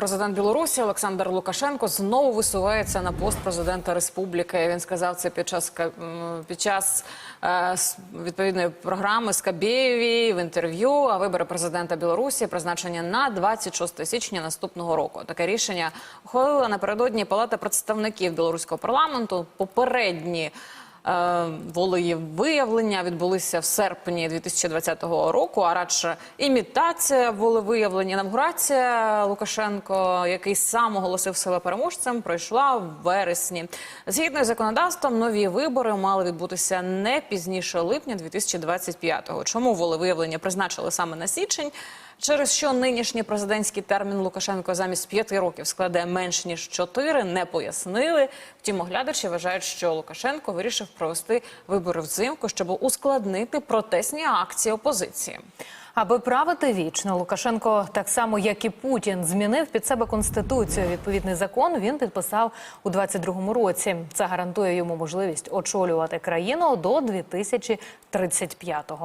президент Білорусі Олександр Лукашенко знову висувається на пост президента республіки. Він сказав це під час під час е, відповідної програми Скабєєві в інтерв'ю. А вибори президента Білорусі призначені на 26 січня наступного року. Таке рішення ухвалила напередодні Палата представників білоруського парламенту. Попередні. Е, волевиявлення відбулися в серпні 2020 року, а радше імітація волевиявлення. Інавгурація Лукашенко, який сам оголосив себе переможцем, пройшла в вересні. Згідно з законодавством, нові вибори мали відбутися не пізніше липня 2025-го. Чому волевиявлення призначили саме на січень? Через що нинішній президентський термін Лукашенко замість п'яти років складе менш ніж чотири, не пояснили. Втім, оглядачі вважають, що Лукашенко вирішив провести вибори взимку, щоб ускладнити протестні акції опозиції. Аби правити вічно, Лукашенко, так само як і Путін, змінив під себе конституцію. Відповідний закон він підписав у 22-му році. Це гарантує йому можливість очолювати країну до 2035-го.